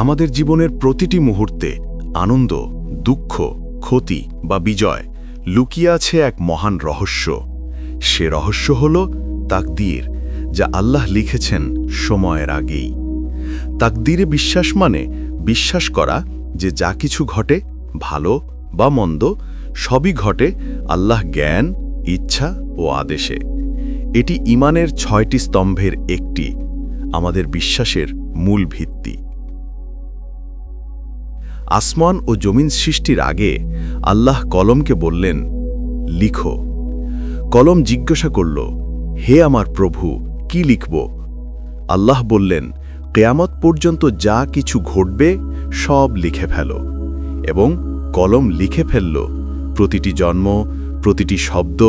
আমাদের জীবনের প্রতিটি মুহূর্তে আনন্দ, দুঃখ, ক্ষতি বা বিজয় লুকিয়ে আছে এক মহান রহস্য। সে রহস্য হল তাকদীর, যা আল্লাহ লিখেছেন সময়ের আগেই। তাকদীরে বিশ্বাস মানে বিশ্বাস করা যে যা কিছু ঘটে ভালো বা মন্দ, সবই ঘটে আল্লাহ জ্ঞান, ইচ্ছা ও আদেশে। এটি ইমানের ছয়টি স্তম্ভের একটি, আমাদের বিশ্বাসের মূল ভিত্তি। আসমান ও জমিন সৃষ্টির আগে আল্লাহ কলমকে বললেন, লিখো। কলম জিজ্ঞাসা করল, হে আমার প্রভু, কি লিখব? আল্লাহ বললেন, কেয়ামত পর্যন্ত যা কিছু ঘটবে, সব লিখে ফেল। এবং কলম লিখে ফেলল, প্রতিটি জন্ম, প্রতিটি শব্দ,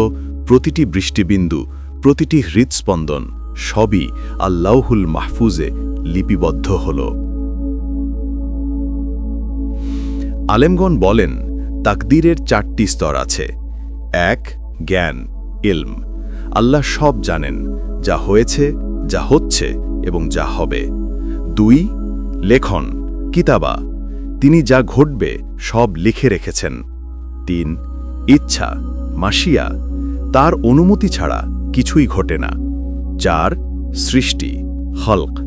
প্রতিটি বৃষ্টিবিন্দু, প্রতিটি হৃৎস্পন্দন, সবই আল্লাহুল মাহফুজে লিপিবদ্ধ হল। আলেমগণ বলেন, তাকদীরের চারটি স্তর আছে। এক, জ্ঞান, ইলম। আল্লাহ সব জানেন, যা হয়েছে, যা হচ্ছে এবং যা হবে। দুই, লেখন, কিতাবা। তিনি যা ঘটবে, সব লিখে রেখেছেন। তিন, ইচ্ছা, মাসিয়া। তার অনুমতি ছাড়া কিছুই ঘটে না। চার, সৃষ্টি হলক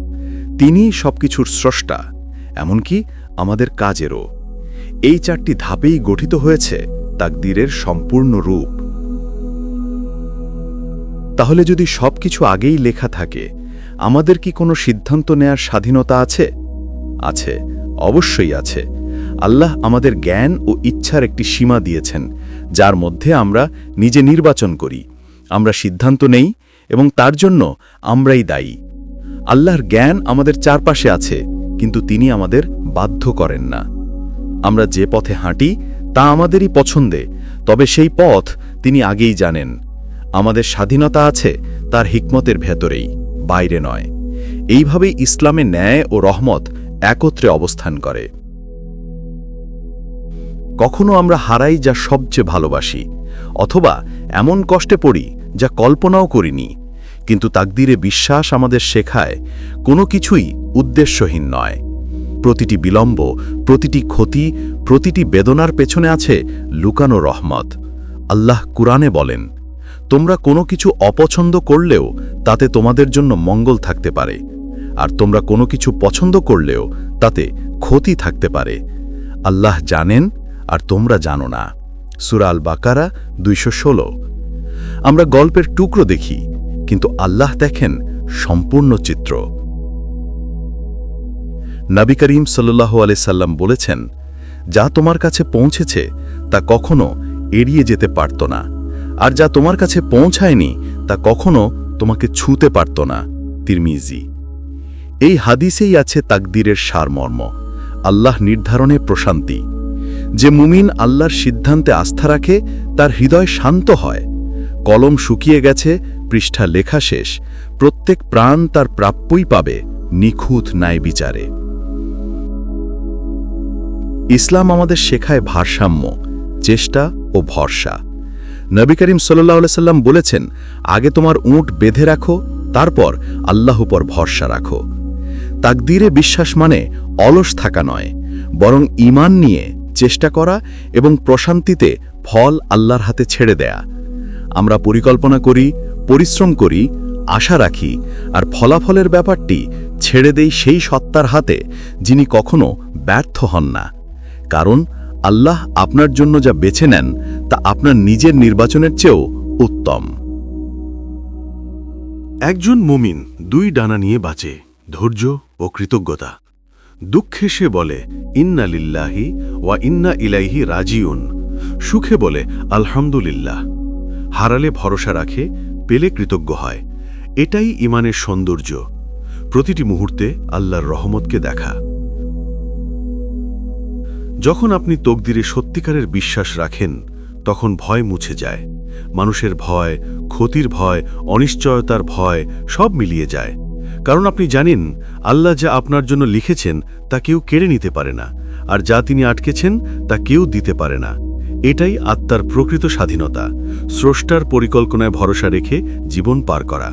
তিনি সবকিছুর স্রষ্টা, এমনকি আমাদের কাজেরও। এই চারটি ধাপেই গঠিত হয়েছে তাকদীরের সম্পূর্ণ রূপ। তাহলে যদি সবকিছু আগেই লেখা থাকে, আমাদের কি কোনো সিদ্ধান্ত নেয়ার স্বাধীনতা আছে? আছে, অবশ্যই আছে। আল্লাহ আমাদের জ্ঞান ও ইচ্ছার একটি সীমা দিয়েছেন, যার মধ্যে আমরা নিজে নির্বাচন করি। আমরা সিদ্ধান্ত নেই এবং তার জন্য আমরাই দায়ী। আল্লাহর জ্ঞান আমাদের চারপাশে আছে, কিন্তু তিনি আমাদের বাধ্য করেন না। আমরা যে পথে হাঁটি, তা আমাদেরই পছন্দে, তবে সেই পথ তিনি আগেই জানেন। আমাদের স্বাধীনতা আছে, তার হিকমতের ভেতরেই, বাইরে নয়। এইভাবেই ইসলামে ন্যায় ও রহমত একত্রে অবস্থান করে। কখনো আমরা হারাই যা সবচেয়ে ভালোবাসি, অথবা এমন কষ্টে পড়ি যা কল্পনাও করিনি। কিন্তু তাকদিরে বিশ্বাস আমাদের শেখায়, কোনো কিছুই উদ্দেশ্যহীন নয়। প্রতিটি বিলম্ব, প্রতিটি ক্ষতি, প্রতিটি বেদনার পেছনে আছে লুকানো রহমত। আল্লাহ কুরআনে বলেন, তোমরা কোনো কিছু অপছন্দ করলেও তাতে তোমাদের জন্য মঙ্গল থাকতে পারে, আর তোমরা কোনো কিছু পছন্দ করলেও তাতে ক্ষতি থাকতে পারে। আল্লাহ জানেন আর তোমরা জানো না। সুরাল বাকারা দুইশো ষোলো। আমরা গল্পের টুকরো দেখি, কিন্তু আল্লাহ দেখেন সম্পূর্ণ চিত্র। নবী করিম সাল্লাহ সাল্লাম বলেছেন, যা তোমার কাছে পৌঁছেছে, তা কখনো এড়িয়ে যেতে পারত না। আর যা তোমার কাছে পৌঁছায়নি, তা কখনো তোমাকে ছুঁতে পারত না। তিরমিজি। এই হাদিসেই আছে তাকদীরের সারমর্ম, আল্লাহ নির্ধারণে প্রশান্তি। যে মুমিন আল্লাহর সিদ্ধান্তে আস্থা রাখে, তার হৃদয় শান্ত হয়। কলম শুকিয়ে গেছে, পৃষ্ঠা লেখা শেষ, প্রত্যেক প্রাণ তার প্রাপ্যই পাবে, নিখুঁত ন্যায় বিচারে ইসলাম আমাদের শেখায় ভারসাম্য, চেষ্টা ও ভরসা। নবী করিম সাল্লাহ সাল্লাম বলেছেন, আগে তোমার উঁট বেঁধে রাখো, তারপর আল্লাহ উপর ভরসা রাখো। তাকদীরে বিশ্বাস মানে অলস থাকা নয়, বরং ইমান নিয়ে চেষ্টা করা এবং প্রশান্তিতে ফল আল্লাহর হাতে ছেড়ে দেয়া। আমরা পরিকল্পনা করি, পরিশ্রম করি, আশা রাখি, আর ফলাফলের ব্যাপারটি ছেড়ে দেই সেই সত্তার হাতে যিনি কখনো ব্যর্থ হন না। কারণ আল্লাহ আপনার জন্য যা বেছে নেন তা আপনার নিজের নির্বাচনের চেয়েও উত্তম। একজন মুমিন দুই ডানা নিয়ে বাঁচে ধৈর্য ও কৃতজ্ঞতা। দুঃখে সে বলে, ইন্না লিল্লাহি ওয়া ইন্না ইলাইহি রাজিউন। সুখে বলে, আলহামদুলিল্লাহ। হারালে ভরসা রাখে, পেলে কৃতজ্ঞ হয়। এটাই ইমানের সৌন্দর্য। প্রতিটি মুহূর্তে আল্লাহর রহমতকে দেখা। যখন আপনি তকদিরে সত্যিকারের বিশ্বাস রাখেন, তখন ভয় মুছে যায়। মানুষের ভয়, ক্ষতির ভয়, অনিশ্চয়তার ভয় সব মিলিয়ে যায়। কারণ আপনি জানেন, আল্লাহ যা আপনার জন্য লিখেছেন, তা কেউ কেড়ে নিতে পারে না, আর যা তিনি আটকেছেন, তা কেউ দিতে পারে না। এটাই আত্মার প্রকৃত স্বাধীনতা, স্রষ্টার পরিকল্পনায় ভরসা রেখে জীবন পার করা।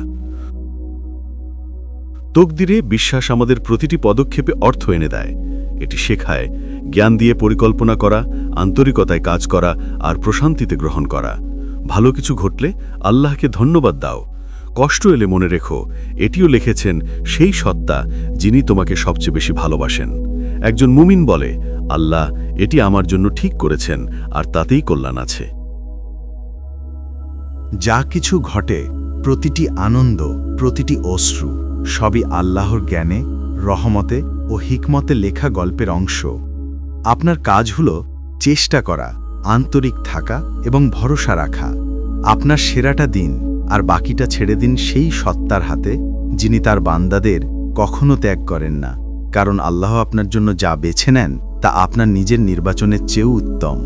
তকদিরে বিশ্বাস আমাদের প্রতিটি পদক্ষেপে অর্থ এনে দেয়। এটি শেখায়, জ্ঞান দিয়ে পরিকল্পনা করা, আন্তরিকতায় কাজ করা আর প্রশান্তিতে গ্রহণ করা। ভালো কিছু ঘটলে আল্লাহকে ধন্যবাদ দাও। কষ্ট এলে মনে রেখো, এটিও লিখেছেন সেই সত্তা যিনি তোমাকে সবচেয়ে বেশি ভালোবাসেন। একজন মুমিন বলে, আল্লাহ এটি আমার জন্য ঠিক করেছেন, আর তাতেই কল্যাণ আছে। যা কিছু ঘটে, প্রতিটি আনন্দ, প্রতিটি অশ্রু, সবই আল্লাহর জ্ঞানে, রহমতে ও হিকমতে লেখা গল্পের অংশ। আপনার কাজ হল চেষ্টা করা, আন্তরিক থাকা এবং ভরসা রাখা। আপনার সেরাটা দিন, আর বাকিটা ছেড়ে দিন সেই সত্তার হাতে, যিনি তার বান্দাদের কখনো ত্যাগ করেন না। কারণ আল্লাহ আপনার জন্য যা বেছে নেন, তা আপনার নিজের নির্বাচনের চেয়েও উত্তম।